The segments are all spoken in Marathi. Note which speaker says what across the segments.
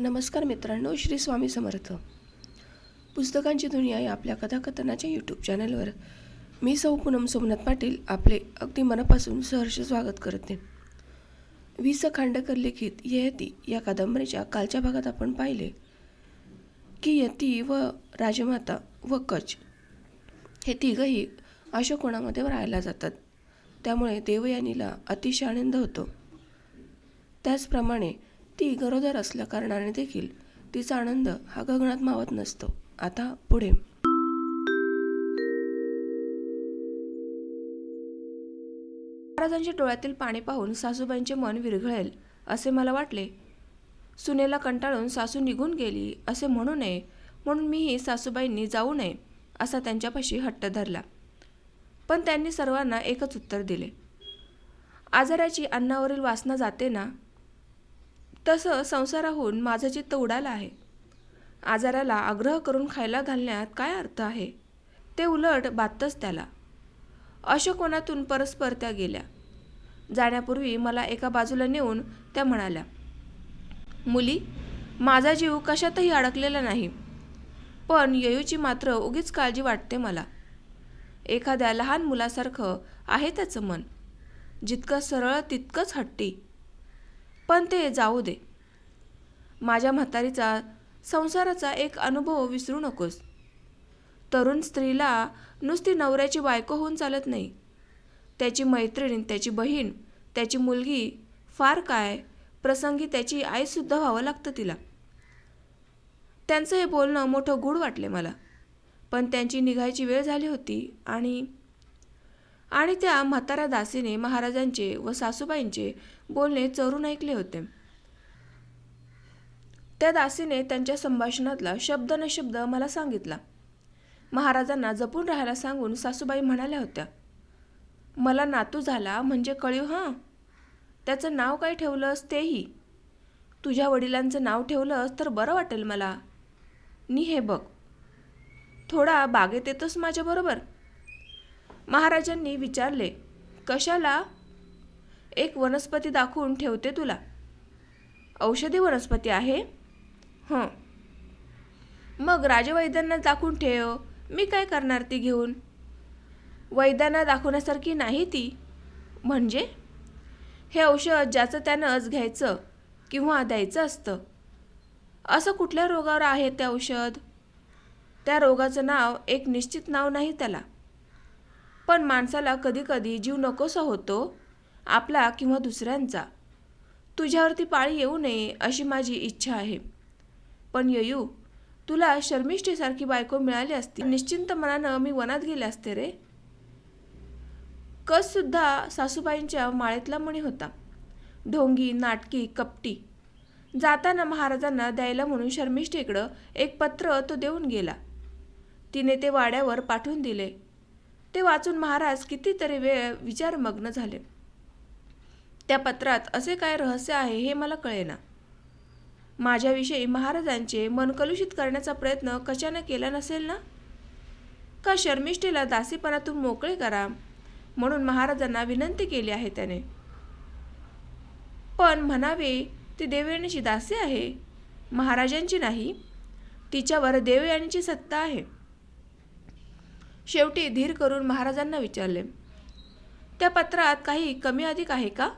Speaker 1: नमस्कार मित्रांनो श्री स्वामी समर्थ. पुस्तकांची दुनिया या आपल्या कथाकथनाच्या यूट्यूब चॅनलवर मी सौ पूनम सोमनाथ पाटील आपले अगदी मनापासून सहर्ष स्वागत करते. वि स खांडकर लिखित ययती या कादंबरीच्या कालच्या भागात आपण पाहिले की यती व राजमाता व कच हे तिघंही अशोकोणामध्ये राहायला जातात. त्यामुळे देवयानीला अतिशय आनंद होतो. त्याचप्रमाणे ती गरोदर असल्या कारणाने देखील तिचा आनंद हा गगनात मावत नसतो. आता पुढे. महाराजांच्या डोळ्यातील पाणी पाहून सासूबाईंचे मन विरघळेल असे मला वाटले. सुनेला कंटाळून सासू निघून गेली असे म्हणू नये म्हणून मीही सासूबाईंनी जाऊ नये असा त्यांच्यापाशी हट्ट धरला. पण त्यांनी सर्वांना एकच उत्तर दिले. आजाराची अन्नावरील वासना जाते ना तसं संसाराहून माझं चित्त उडालं आहे आजाराला आग्रह करून खायला घालण्यात काय अर्थ आहे? ते उलट बातच त्याला. अशोकोनातून परस्पर त्या गेल्या. जाण्यापूर्वी मला एका बाजूला नेऊन त्या म्हणाल्या मुली माझा जीव कशातही अडकलेला नाही पण ययूची मात्र उगीच काळजी वाटते मला. एखाद्या लहान मुलासारखं आहे त्याचं मन. जितकं सरळ तितकंच हट्टी. पण ते जाऊ दे. माझ्या म्हातारीचा संसाराचा एक अनुभव विसरू नकोस. तरुण स्त्रीला नुसती नवऱ्याची बायको होऊन चालत नाही. त्याची मैत्रीण त्याची बहीण त्याची मुलगी फार काय प्रसंगी त्याची आईसुद्धा व्हावं लागतं तिला. त्यांचं हे बोलणं मोठं गूढ वाटले मला. पण त्यांची निघायची वेळ झाली होती आणि आणि त्या म्हाताऱ्या दासीने महाराजांचे व सासूबाईंचे बोलणे चोरून ऐकले होते. त्या दासीने त्यांच्या संभाषणातला शब्द न शब्द मला सांगितला. महाराजांना जपून राहायला सांगून सासूबाई म्हणाल्या होत्या मला नातू झाला म्हणजे कळीव हां? त्याचं नाव काय ठेवलंस तेही? तुझ्या वडिलांचं नाव ठेवलंस तर बरं वाटेल मला. नी हे बघ. थोडा बागेत येतोस माझ्याबरोबर? महाराजांनी विचारले कशाला एक वनस्पती दाखवून ठेवते तुला? औषधी वनस्पती आहे? हं. मग राजवैद्यांना दाखवून ठेव मी काय करणार ती घेऊन? वैद्यांना दाखवण्यासारखी नाही ती. म्हणजे? हे औषध ज्याचं त्यानंच घ्यायचं किंवा द्यायचं असतं. असं कुठल्या रोगावर आहे ते औषध? त्या रोगाचं नाव एक निश्चित नाव नाही त्याला. पण माणसाला कधीकधी जीव नकोसा होतो आपला किंवा दुसऱ्यांचा. तुझ्यावरती पाळी येऊ नये अशी माझी इच्छा आहे. पण ययू तुला शर्मिष्ठेसारखी बायको मिळाली असती. निश्चिंत मनानं मी वनात गेले असते रे. कससुद्धा सासूबाईंच्या माळेतला मणी होता. ढोंगी नाटकी कपटी. जाताना महाराजांना द्यायला म्हणून शर्मिष्ठेकडं एक पत्र तो देऊन गेला. तिने ते वाड्यावर पाठवून दिले. ते वाचून महाराज कितीतरी वेळ विचारमग्न झाले. त्या पत्रात असे काय रहस्य आहे हे मला कळेना. माझ्याविषयी महाराजांचे मन कलुषित करण्याचा प्रयत्न कशाने केला नसेल ना? का शर्मिष्ठेला दासीपणातून मोकळे करा म्हणून महाराजांना विनंती केली आहे त्याने? पण म्हणावे ती देवयानीची दासी आहे. महाराजांची नाही तिच्यावर देवयानीची सत्ता आहे. शेवटी धीर करून महाराजांना विचारले त्या पत्रात काही कमी अधिक आहे का?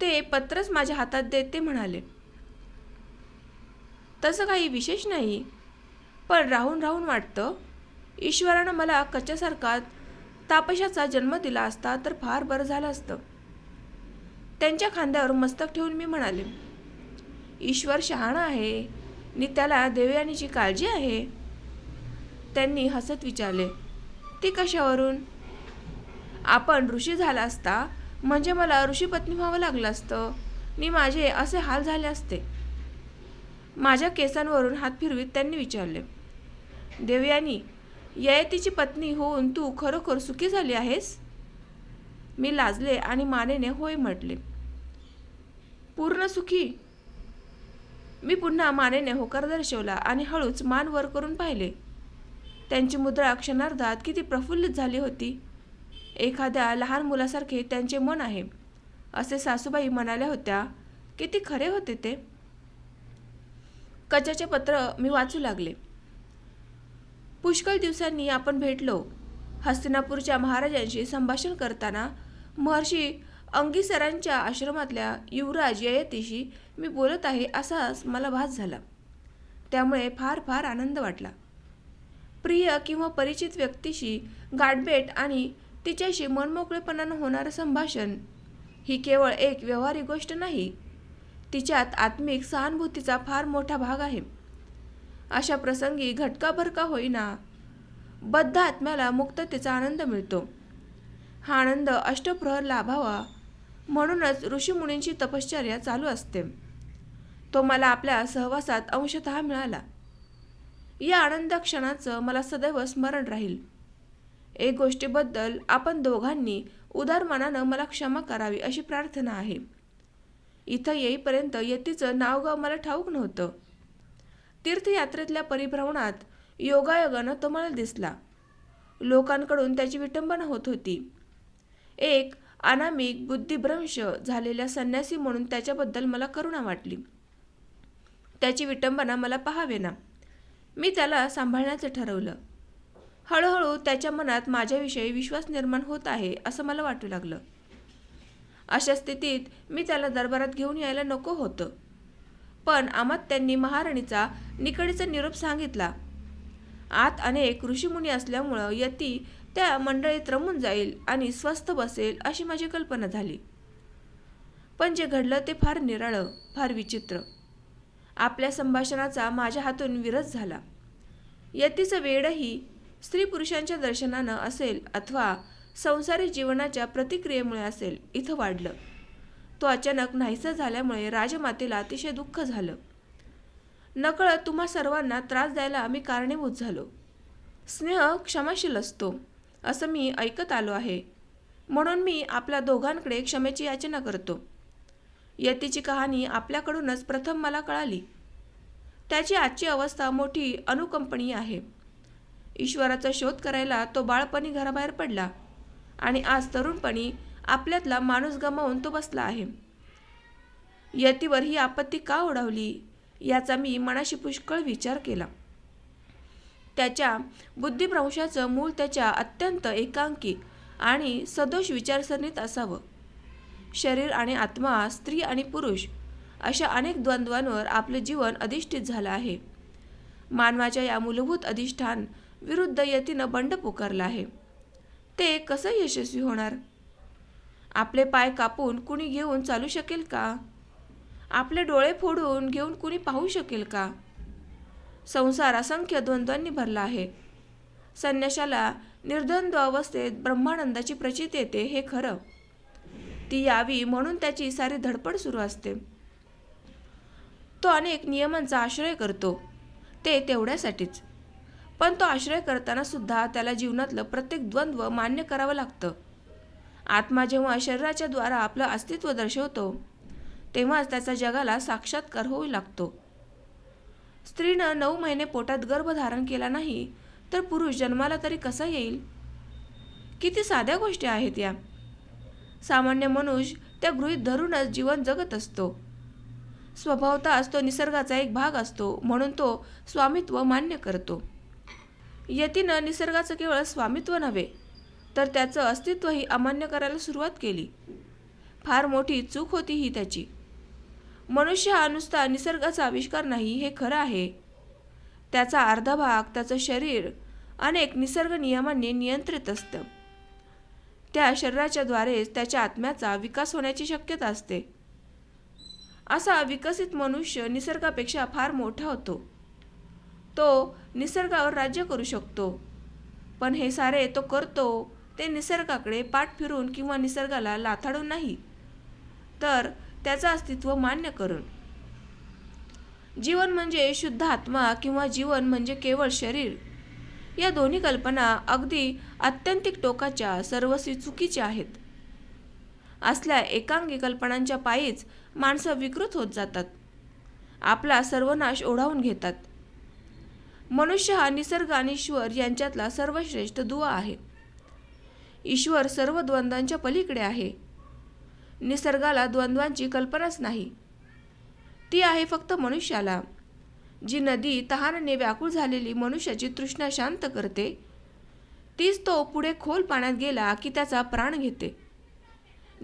Speaker 1: ते पत्रच माझ्या हातात देत ते म्हणाले. तसं काही विशेष नाही पण राहून राहून वाटतं. ईश्वरानं मला कच्च्यासारखा तापशाचा जन्म दिला असता तर फार बरं झालं असतं. त्यांच्या खांद्यावर मस्तक ठेवून मी म्हणाले ईश्वर शहाणा आहे नि त्याला देवयानीची काळजी आहे. त्यांनी हसत विचारले ती कशावरून? आपण ऋषी झाला असता म्हणजे मला ऋषीपत्नी व्हावं लागलं असतं. नि माझे असे हाल झाले असते. माझ्या केसांवरून हात फिरवीत त्यांनी विचारले देवयानी ययतीची पत्नी होऊन तू खरोखर सुखी झाली आहेस? मी लाजले आणि मानेने होय म्हटले पूर्ण सुखी. मी पुन्हा मानेने होकार दर्शवला आणि हळूच मान वर करून पाहिले त्यांची मुद्रा क्षणार्धात किती प्रफुल्लित झाली होती. एखाद्या लहान मुलासारखे त्यांचे मन आहे. असे सासूबाई म्हणाल्या होत्या किती खरे होते ते. कचाचे पत्र मी वाचू लागले. पुष्कळ दिवसांनी आपण भेटलो. हस्तिनापूरच्या महाराजांशी संभाषण करताना महर्षी अंगीसरांच्या आश्रमातल्या युवराज ययतीशी मी बोलत आहे असाच मला भास झाला. त्यामुळे फार फार आनंद वाटला. प्रिय किंवा परिचित व्यक्तीशी गाठभेट आणि तिच्याशी मनमोकळेपणानं होणारं संभाषण ही केवळ एक व्यवहारिक गोष्ट नाही तिच्यात आत्मिक सहानुभूतीचा फार मोठा भाग आहे. अशा प्रसंगी घटकाभरका होईना बद्ध आत्म्याला मुक्ततेचा आनंद मिळतो. हा आनंद अष्टप्रहर लाभावा म्हणूनच ऋषीमुनींची तपश्चर्या चालू असते. तो मला आपल्या सहवासात अंशतः मिळाला. या आनंद क्षणाचं मला सदैव स्मरण राहील. एक गोष्टीबद्दल आपण दोघांनी उदार मनानं मला क्षमा करावी अशी प्रार्थना आहे. इथं येईपर्यंत यतीचं नावगाव मला ठाऊक नव्हतं. तीर्थयात्रेतल्या परिभ्रमणात योगायोगानं तो मला दिसला. लोकांकडून त्याची विटंबना होत होती. एक अनामिक बुद्धिभ्रंश झालेल्या संन्यासी म्हणून त्याच्याबद्दल मला करुणा वाटली. त्याची विटंबना मला पाहावेना. मी त्याला सांभाळण्याचं ठरवलं. हळूहळू त्याच्या मनात माझ्याविषयी विश्वास निर्माण होत आहे असं मला वाटू लागलं. अशा स्थितीत मी त्याला दरबारात घेऊन यायला नको होतं. पण आमात त्यांनी महाराणीचा निकडीचा निरोप सांगितला. आत अनेक ऋषीमुनी असल्यामुळं यती त्या मंडळीत रमून जाईल आणि स्वस्थ बसेल अशी माझी कल्पना झाली. पण जे घडलं ते फार निराळं फार विचित्र. आपल्या संभाषणाचा माझ्या हातून विरस झाला. यतीचं वेडही स्त्री पुरुषांच्या दर्शनानं असेल अथवा संसारी जीवनाच्या प्रतिक्रियेमुळे असेल इथं वाढलं. तो अचानक नाहीसा झाल्यामुळे राजमातेला अतिशय दुःख झालं. नकळत तुम्हा सर्वांना त्रास द्यायला मी कारणीभूत झालो. स्नेह क्षमाशील असतो असं मी ऐकत आलो आहे. म्हणून मी आपल्या दोघांकडे क्षमेची याचना करतो. यतीची कहाणी आपल्याकडूनच प्रथम मला कळाली. त्याची आजची अवस्था मोठी अनुकंपनीय आहे. ईश्वराचा शोध करायला तो बाळपणी घराबाहेर पडला आणि आज तरुणपणी आपल्यातला माणूस गमावून तो बसला आहे. यतीवर ही आपत्ती का ओढावली याचा मी मनाशी पुष्कळ विचार केला. त्याच्या बुद्धिभ्रंशाचं मूळ त्याच्या अत्यंत एकांकी आणि सदोष विचारसरणीत असावं. शरीर आणि आत्मा स्त्री आणि पुरुष अशा अनेक द्वंद्वांवर आपले जीवन अधिष्ठित झालं आहे. मानवाच्या या मूलभूत अधिष्ठान विरुद्ध यतीनं बंड पुकारला आहे. ते कसं यशस्वी होणार? आपले पाय कापून कुणी घेऊन चालू शकेल का? आपले डोळे फोडून घेऊन कुणी पाहू शकेल का? संसार असंख्य द्वंद्वांनी भरला आहे. संन्याशाला निर्द्वंद्व अवस्थेत ब्रह्मानंदाची प्रचित येते हे खरं. ती यावी म्हणून त्याची सारी धडपड सुरू असते. तो अनेक नियमांचा आश्रय करतो. ते तेवढ्यासाठीच. पण तो आश्रय करताना सुद्धा त्याला जीवनातलं प्रत्येक द्वंद्व मान्य करावं लागतं. आत्मा जेव्हा शरीराच्या द्वारा आपलं अस्तित्व दर्शवतो तेव्हाच त्याचा जगाला साक्षात्कार होऊ लागतो. स्त्रीनं नऊ महिने पोटात गर्भ धारण केला नाही तर पुरुष जन्माला तरी कसा येईल? किती साध्या गोष्टी आहेत या. सामान्य मनुष्य त्या गृहीत धरूनच जीवन जगत असतो. स्वभावताच तो निसर्गाचा एक भाग असतो म्हणून तो स्वामित्व मान्य करतो. यतीनं निसर्गाचं केवळ स्वामित्व नव्हे तर त्याचं अस्तित्वही अमान्य करायला सुरुवात केली. फार मोठी चूक होती ही त्याची. मनुष्य हा नुसता निसर्गाचा आविष्कार नाही हे खरं आहे. त्याचा अर्धा भाग त्याचं शरीर अनेक निसर्ग नियमांनी नियंत्रित असतं. त्या शरीराच्या द्वारेच त्याच्या आत्म्याचा विकास होण्याची शक्यता असते. असा विकसित मनुष्य निसर्गापेक्षा फार मोठा होतो. तो निसर्गावर राज्य करू शकतो. पण हे सारे तो करतो ते निसर्गाकडे पाठ फिरून किंवा निसर्गाला लाथाडून नाही तर त्याचं अस्तित्व मान्य करून. जीवन म्हणजे शुद्ध आत्मा किंवा जीवन म्हणजे केवळ शरीर. या दोन्ही कल्पना अगदी आत्यंतिक टोकाच्या सर्वस्वी चुकीच्या आहेत. असल्या एकांगी कल्पनांच्या पायीच माणसं विकृत होत जातात. आपला सर्वनाश ओढावून घेतात. मनुष्य हा निसर्ग आणि ईश्वर यांच्यातला सर्वश्रेष्ठ दुवा आहे. ईश्वर सर्व द्वंद्वांच्या पलीकडे आहे. निसर्गाला द्वंद्वांची कल्पनाच नाही. ती आहे फक्त मनुष्याला. जी नदी तहानाने व्याकुळ झालेली मनुष्याची तृष्णा शांत करते तीच तो पुढे खोल पाण्यात गेला की त्याचा प्राण घेते.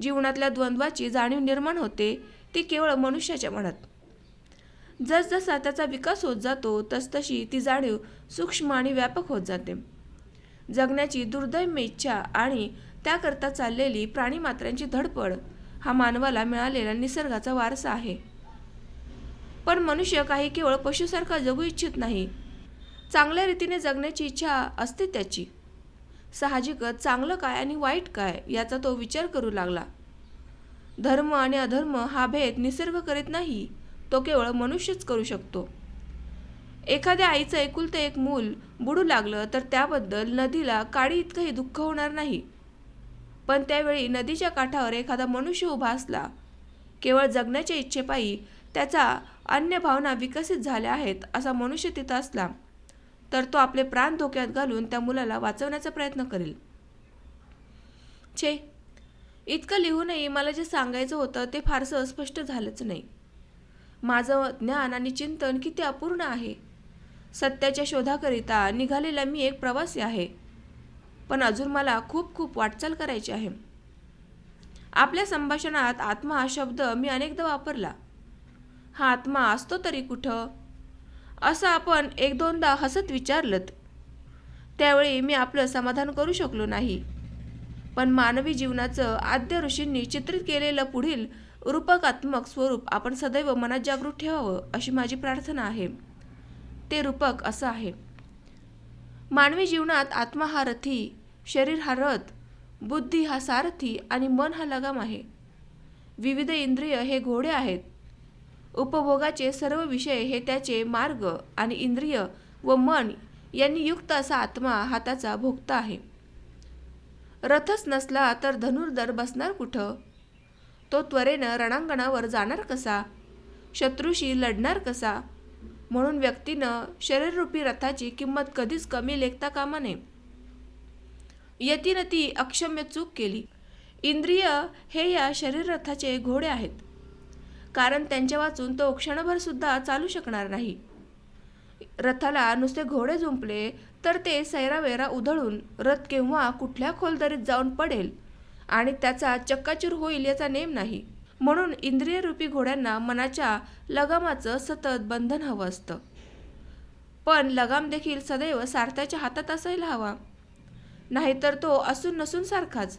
Speaker 1: जीवनातल्या द्वंद्वाची जाणीव निर्माण होते ती केवळ मनुष्याच्या मनात. जसजसा त्याचा विकास होत जातो तसतशी ती जाणीव सूक्ष्म आणि व्यापक होत जाते. जगण्याची दुर्दैम्य इच्छा आणि त्याकरता चाललेली प्राणीमात्रांची धडपड हा मानवाला मिळालेला निसर्गाचा वारसा आहे. पण मनुष्य काही केवळ पशुसारखा जगू इच्छित नाही. चांगल्या रीतीने जगण्याची इच्छा असते त्याची. साहजिकच चांगलं काय आणि वाईट काय याचा तो विचार करू लागला. धर्म आणि अधर्म हा भेद निसर्ग करीत नाही तो केवळ मनुष्यच करू शकतो. एखाद्या आईचं एकुलते एक मूल बुडू लागलं तर त्याबद्दल नदीला काळी इतकंही दुःख होणार नाही. पण त्यावेळी नदीच्या काठावर एखादा मनुष्य उभा असला केवळ जगण्याच्या इच्छेपायी त्याचा अन्य भावना विकसित झाल्या आहेत असा मनुष्य तिथं असला तर तो आपले प्राण धोक्यात घालून त्या मुलाला वाचवण्याचा प्रयत्न करेल. छे इतकं लिहूनही मला जे सांगायचं होतं ते फारसं स्पष्ट झालंच नाही. माझं ज्ञान आणि चिंतन किती अपूर्ण आहे. सत्याच्या शोधाकरिता निघालेला मी एक प्रवासी आहे. पण अजून मला खूप खूप वाटचाल करायची आहे. आपल्या संभाषणात आत्मा हा शब्द मी अनेकदा वापरला. हा आत्मा असतो तरी कुठं? असं आपण एक दोनदा हसत विचारलं त्यावेळी मी आपलं समाधान करू शकलो नाही. पण मानवी जीवनाचं आद्य ऋषींनी चित्रित केलेलं पुढील रूपकात्मक स्वरूप आपण सदैव मनात जागृत ठेवावं अशी माझी प्रार्थना आहे. ते रूपक असं आहे. मानवी जीवनात आत्मा हा रथी शरीर हा रथ बुद्धी हा सारथी आणि मन हा लगाम आहे. विविध इंद्रिय हे घोडे आहेत. उपभोगाचे सर्व विषय हे त्याचे मार्ग आणि इंद्रिय व मन यांनी युक्त असा आत्मा हा त्याचा भोगता आहे. रथच नसला तर धनुर्धर बसणार कुठं? तो त्वरेनं रणांगणावर जाणार कसा? शत्रूशी लढणार कसा? म्हणून व्यक्तीनं शरीररूपी रथाची किंमत कधीच कमी लेखता कामा नये. यतीनं ती अक्षम्य चूक केली. इंद्रिय हे या शरीररथाचे घोडे आहेत. कारण त्यांच्या वाचून तो क्षणभर सुद्धा चालू शकणार नाही. रथाला नुसते घोडे झुंपले तर ते सैरावेरा उधळून रथ केव्हा कुठल्या खोलदरीत जाऊन पडेल आणि त्याचा चक्काचूर होईल याचा नेम नाही. म्हणून इंद्रियरूपी घोड्यांना मनाच्या लगामाचं सतत बंधन हवं असतं. पण लगाम देखील सदैव सारथ्याच्या हातात असायला हवा. नाहीतर तो असून नसून सारखाच.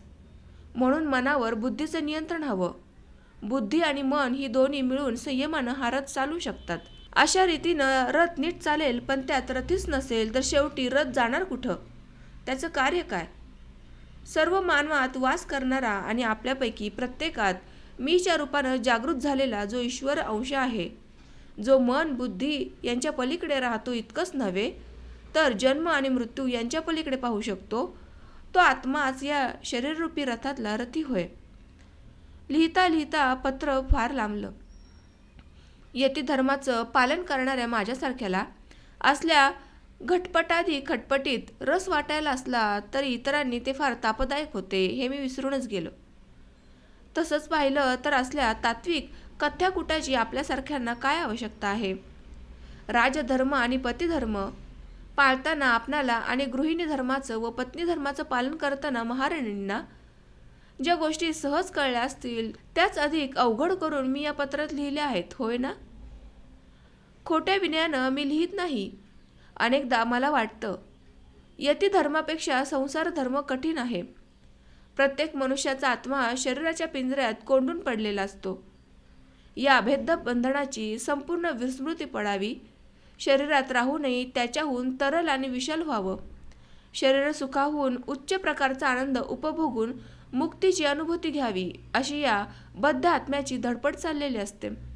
Speaker 1: म्हणून मनावर बुद्धीचं नियंत्रण हवं. बुद्धी आणि मन ही दोन्ही मिळून संयमानं हारत चालू शकतात. अशा रीतीनं रथ नीट चालेल पण त्यात रथीच नसेल तर शेवटी रथ जाणार कुठं? त्याचं कार्य काय? सर्व मानवात वास करणारा आणि आपल्यापैकी प्रत्येकात मीच्या रूपानं जागृत झालेला जो ईश्वर अंश आहे जो मन बुद्धी यांच्या पलीकडे राहतो इतकंच नव्हे तर जन्म आणि मृत्यू यांच्या पलीकडे पाहू शकतो तो आत्माच या शरीररूपी रथातला रथी होय. लिहिता लिहिता पत्र फार लांबलं. यती धर्माचं पालन करणाऱ्या माझ्यासारख्याला. असल्या घटपटाधी खटपटीत रस वाटायला असला तरी इतरांनी ते फार तापदायक होते हे मी विसरूनच गेलो. तसंच पाहिलं तर असल्या तात्विक कथ्याकुटाची आपल्यासारख्यांना काय आवश्यकता आहे? राजधर्म आणि पतिधर्म पाळताना आपणाला आणि गृहिणी धर्माचं व पत्नी धर्माचं पालन करताना महाराणींना ज्या गोष्टी सहज कळल्या असतील त्याच अधिक अवघड करून मी या पत्रात लिहिल्या आहेत होय ना? खोट्या विनयानं मी लिहित नाही. अनेकदा मला वाटतं यती धर्मापेक्षा संसार धर्म कठीण आहे. प्रत्येक मनुष्याचा आत्मा शरीराच्या पिंजऱ्यात कोंडून पडलेला असतो. या अभेद्य बंधनाची संपूर्ण विस्मृती पडावी. शरीरात राहूनही त्याच्याहून तरल आणि विशाल व्हावं. शरीर सुखाहून उच्च प्रकारचा आनंद उपभोगून मुक्तीची अनुभूती घ्यावी अशी या बद्ध आत्म्याची धडपड चाललेली असते.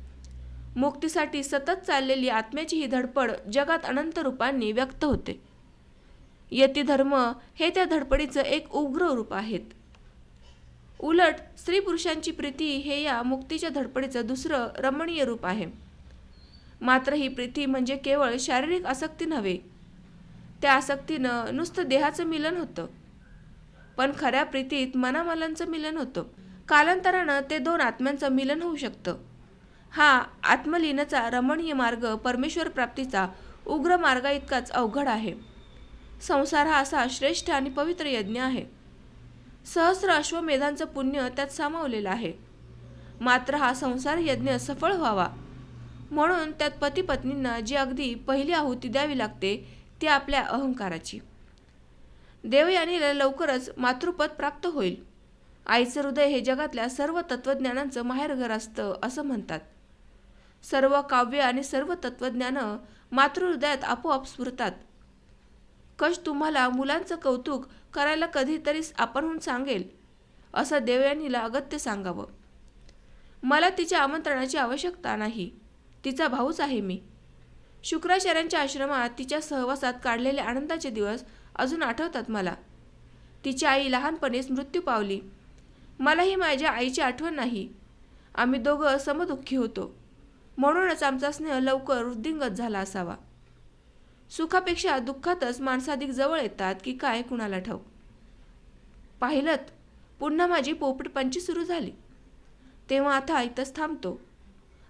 Speaker 1: मुक्तीसाठी सतत चाललेली आत्म्याची ही धडपड जगात अनंत रूपांनी व्यक्त होते. यती धर्म हे त्या धडपडीचं एक उग्र रूप आहेत. उलट स्त्री पुरुषांची प्रीती हे या मुक्तीच्या धडपडीचं दुसरं रमणीय रूप आहे. मात्र ही प्रीती म्हणजे केवळ शारीरिक आसक्ती नव्हे. त्या आसक्तीनं नुसतं देहाचं मिलन होतं. पण खऱ्या प्रीतीत मनामलांचं मिलन होतं. कालांतरानं ते दोन आत्म्यांचं मिलन होऊ शकतं. हा आत्मलीनचा रमणीय मार्ग परमेश्वर प्राप्तीचा उग्र मार्गा इतकाच अवघड आहे. संसार हा असा श्रेष्ठ आणि पवित्र यज्ञ आहे. सहस्र अश्वमेधांचं पुण्य त्यात सामावलेलं आहे. मात्र हा संसार यज्ञ सफळ व्हावा. म्हणून त्यात पती पत्नींना जी अगदी पहिली आहुती द्यावी लागते ती आपल्या अहंकाराची. देवयानीला लवकरच मातृपद प्राप्त होईल. आईचं हृदय हे जगातल्या सर्व तत्त्वज्ञानांचं माहेरघर असतं असं म्हणतात. सर्व काव्य आणि सर्व तत्त्वज्ञानं मातृहृदयात आपोआप स्फुरतात. कश तुम्हाला मुलांचं कौतुक करायला कधीतरी आपणहून सांगेल असं देवयानीला अगत्य सांगावं. मला तिच्या आमंत्रणाची आवश्यकता नाही तिचा भाऊच आहे मी. शुक्राचार्यांच्या आश्रमात तिच्या सहवासात काढलेले आनंदाचे दिवस अजून आठवतात मला. तिची आई लहानपणीच मृत्यू पावली. मलाही माझ्या आईची आठवण नाही. आम्ही दोघं समदुःखी होतो. म्हणूनच आमचा स्नेह लवकर वृद्धिंगत झाला असावा. सुखापेक्षा दुःखातच माणसाधिक जवळ येतात की काय कुणाला ठाऊक. पाहिलं पुन्हा माझी पोपटपंची सुरू झाली. तेव्हा आता इथंच थांबतो.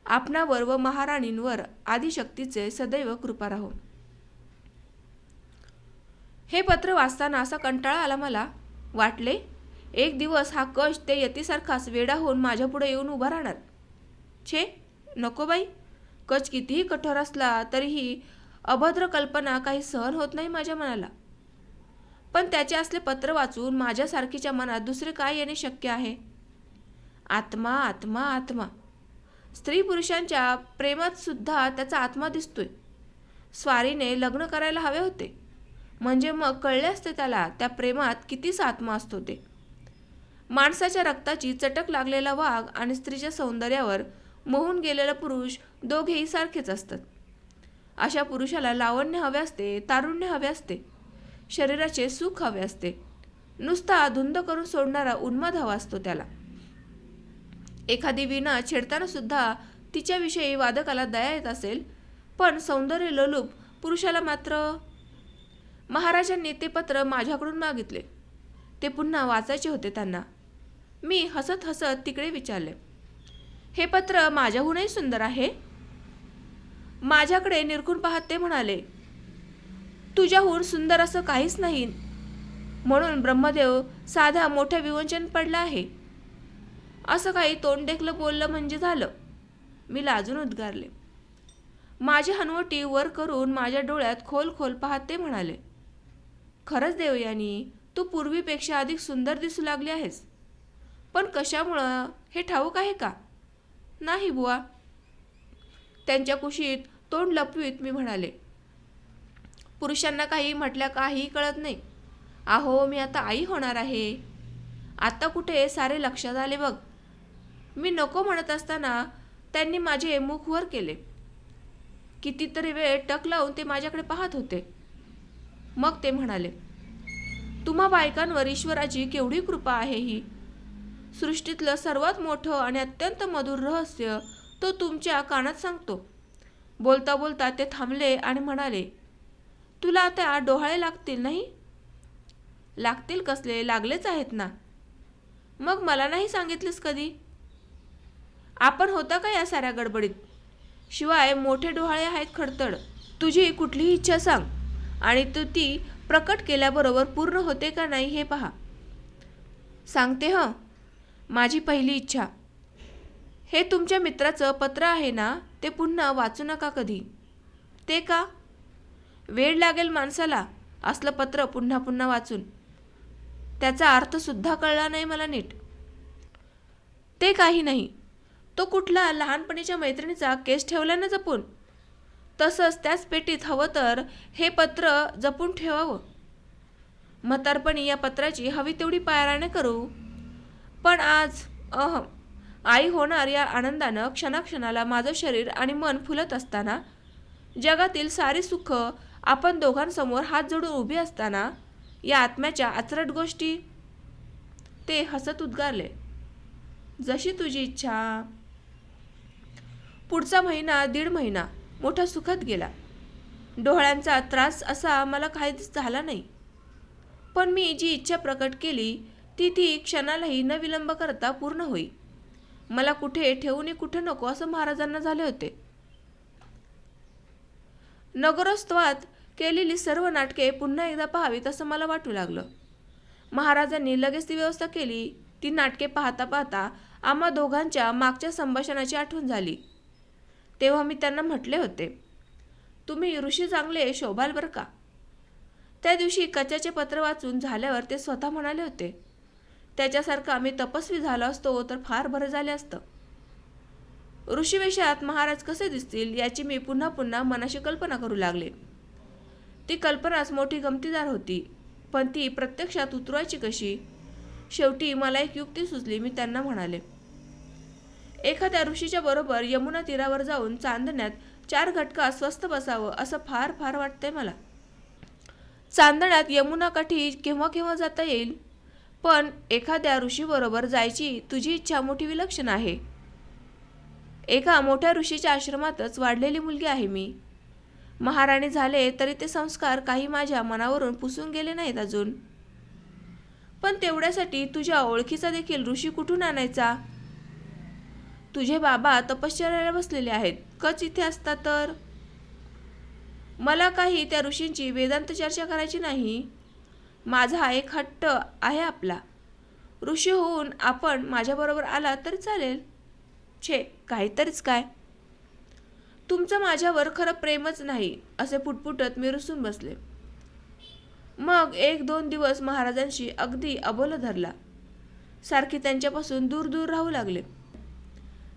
Speaker 1: आपणावर व महाराणींवर आदिशक्तीचे सदैव कृपा राहो. हे पत्र वाचताना असा कंटाळा आला मला. वाटले एक दिवस हा कश ते यतीसारखाच वेडा होऊन माझ्यापुढे येऊन उभा राहणार. छे नको बाई. कच कितीही कठोर असला तरीही अभद्र कल्पना काही सहन होत नाही माझ्या मनाला. पण त्याचे असले पत्र वाचून माझ्यासारखीच्या मनात दुसरे काय येणे शक्य आहे? आत्मा आत्मा आत्मा. स्त्री पुरुषांच्या प्रेमात सुद्धा त्याचा आत्मा दिसतोय. स्वारीने लग्न करायला हवे होते. म्हणजे मग कळले असते त्याला त्या प्रेमात कितीच आत्मा असतो ते. माणसाच्या रक्ताची चटक लागलेला वाघ आणि स्त्रीच्या सौंदर्यावर मोहून गेलेला पुरुष दोघेही सारखेच असतात. अशा पुरुषाला लावण्य हवे असते तारुण्य हवे असते. शरीराचे सुख हवे असते. नुसता धुंद करून सोडणारा उन्माद हवा असतो त्याला. एखादी विणा छेडताना सुद्धा तिच्याविषयी वादकाला दया येत असेल पण सौंदर्य लोलूप पुरुषाला मात्र महाराजांनी ते पत्र माझ्याकडून मागितले. ते पुन्हा वाचायचे होते त्यांना. मी हसत हसत तिकडे विचारले हे पत्र माझ्याहूनही सुंदर आहे. माझ्याकडे निरखून पाहत ते म्हणाले तुझ्याहून सुंदर असं काहीच नाही. म्हणून ब्रह्मदेव साधा मोठ्या विवंचन पडला आहे. असं काही तोंड देखलं बोललं म्हणजे झालं. मी लाजून उद्गारले. माझी हनवटी वर करून माझ्या डोळ्यात खोल खोल पाहत ते म्हणाले खरंच देवयानी तू पूर्वीपेक्षा अधिक सुंदर दिसू लागली आहेस. पण कशामुळं हे ठाऊक आहे का? नाही बुवा. त्यांच्या कुशीत तोंड लपवीत मी म्हणाले. पुरुषांना काही म्हटल्या काही कळत नाही. आहो मी आता आई होणार आहे. आता कुठे सारे लक्षात आले बघ. मी नको म्हणत असताना त्यांनी माझे मुख वर केले. कितीतरी वेळ टक लावून ते माझ्याकडे पाहत होते. मग ते म्हणाले तुम्हा बायकांवर ईश्वराची केवढी कृपा आहे ही? सृष्टीतलं सर्वात मोठं आणि अत्यंत मधुर रहस्य तो तुमच्या कानात सांगतो. बोलता बोलता ते थांबले आणि म्हणाले तुला आता डोहाळे लागतील नाही? लागतील कसले? लागलेच आहेत ना. मग मला नाही सांगितलीस कधी? आपण होता का या साऱ्या गडबडीत? शिवाय मोठे डोहाळे आहेत खडतड. तुझी कुठलीही इच्छा सांग. आणि तू ती प्रकट केल्याबरोबर पूर्ण होते का नाही हे पहा. सांगते हं. माझी पहिली इच्छा. हे तुमच्या मित्राचं पत्र आहे ना ते पुन्हा वाचू नका कधी. ते का? वेळ लागेल माणसाला असलं पत्र पुन्हा पुन्हा वाचून. त्याचा अर्थसुद्धा कळला नाही मला नीट. ते काही नाही. तो कुठला लहानपणीच्या मैत्रिणीचा केस ठेवला ना जपून? तसंच त्याच पेटीत हवं तर हे पत्र जपून ठेवावं. म्हातारपणी या पत्राची हवी तेवढी पारायणे करू. पण आज अहम आई होणार या आनंदानं क्षणाक्षणाला माझं शरीर आणि मन फुलत असताना जगातील सारी सुख आपण दोघांसमोर हात जोडून उभी असताना या आत्म्याच्या आचरट गोष्टी ते हसत उद्गारले. जशी तुझी इच्छा. पुढचा महिना दीड महिना मोठा सुखत गेला. डोळ्यांचा त्रास असा मला काहीच झाला नाही. पण मी जी इच्छा प्रकट केली ती ती क्षणालाही न विलंब करता पूर्ण होई. मला कुठे ठेवून कुठे नको असं महाराजांना झाले होते. नगरोत्सवात केलेली सर्व नाटके पुन्हा एकदा पाहावीत असं मला वाटू लागलं. महाराजांनी लगेच ती व्यवस्था केली. ती नाटके पाहता पाहता आम्हा दोघांच्या मागच्या संभाषणाची आठवण झाली. तेव्हा मी त्यांना म्हटले होते तुम्ही ऋषी चांगले शोभाल बरं का? त्या दिवशी कच्याचे पत्र वाचून झाल्यावर ते स्वतः म्हणाले होते त्याच्यासारखा मी तपस्वी झालो असतो तर फार बरं झाले असतं. ऋषीवेशात महाराज कसे दिसतील याची मी पुन्हा पुन्हा मनाशी कल्पना करू लागले. ती कल्पनाच मोठी गमतीदार होती पण ती प्रत्यक्षात उतरवायची कशी? शेवटी मला एक युक्ती सुचली मी त्यांना म्हणाले. एखाद्या ऋषीच्या बरोबर यमुना तीरावर जाऊन चांदण्यात चार घटका स्वस्त बसावं असं फार फार वाटतंय मला. चांदण्यात यमुना काठी केव्हा केव्हा जाता येईल? पण एखाद्या ऋषीबरोबर जायची तुझी इच्छा मोठी विलक्षण आहे. एका मोठ्या ऋषीच्या आश्रमातच वाढलेली मुलगी आहे मी. महाराणी झाले तरी ते संस्कार काही माझ्या मनावरून पुसून गेले नाहीत अजून. पण तेवढ्यासाठी तुझ्या ओळखीचा देखील ऋषी कुठून आणायचा? तुझे बाबा तपश्चर्याला बसलेले आहेत. कच इथे असता तर? मला काही त्या ऋषींची वेदांत चर्चा करायची नाही. माझा एक हट्ट आहे आपला. ऋषी होऊन आपण माझ्याबरोबर आला तर चालेल. छे काहीतरीच काय? तुमचं माझ्यावर खरं प्रेमच नाही असे पुटपुटत मी रुसून बसले. मग एक दोन दिवस महाराजांशी अगदी अबोल धरला. सारखी त्यांच्यापासून दूर दूर राहू लागले.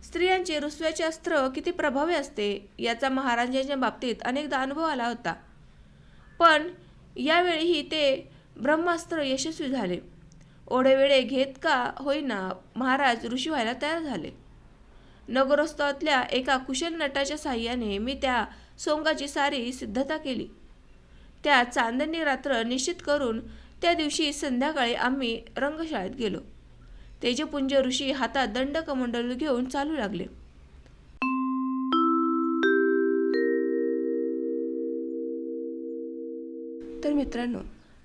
Speaker 1: स्त्रियांचे रुसव्याचे अस्त्र किती प्रभावी असते याचा महाराजांच्या बाबतीत अनेकदा अनुभव आला होता. पण यावेळीही ते ब्रह्मास्त्र यशस्वी झाले. ओढेवेळे घेत का होईना महाराज ऋषी व्हायला तयार झाले. नगरोत्सवातल्या एका कुशल नटाच्या साह्याने मी त्या सोंगाची सारी सिद्धता केली. त्या चांदणी रात्र निश्चित करून त्या दिवशी संध्याकाळी आम्ही रंगशाळेत गेलो. तेजपुंज ऋषी हातात दंड कमंडल घेऊन चालू लागले. तर मित्रांनो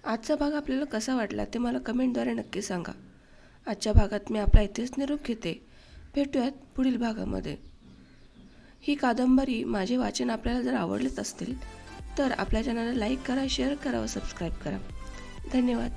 Speaker 1: आजचा भाग आपल्याला कसा वाटला ते मला कमेंटद्वारे नक्की सांगा. आजच्या भागात मी आपला इथेच निरोप घेते. भेटूयात पुढील भागामध्ये. ही कादंबरी माझे वाचन आपल्याला जर आवडलेच असतील तर आपल्या चॅनलला लाईक करा शेअर करा व सबस्क्राईब करा. धन्यवाद.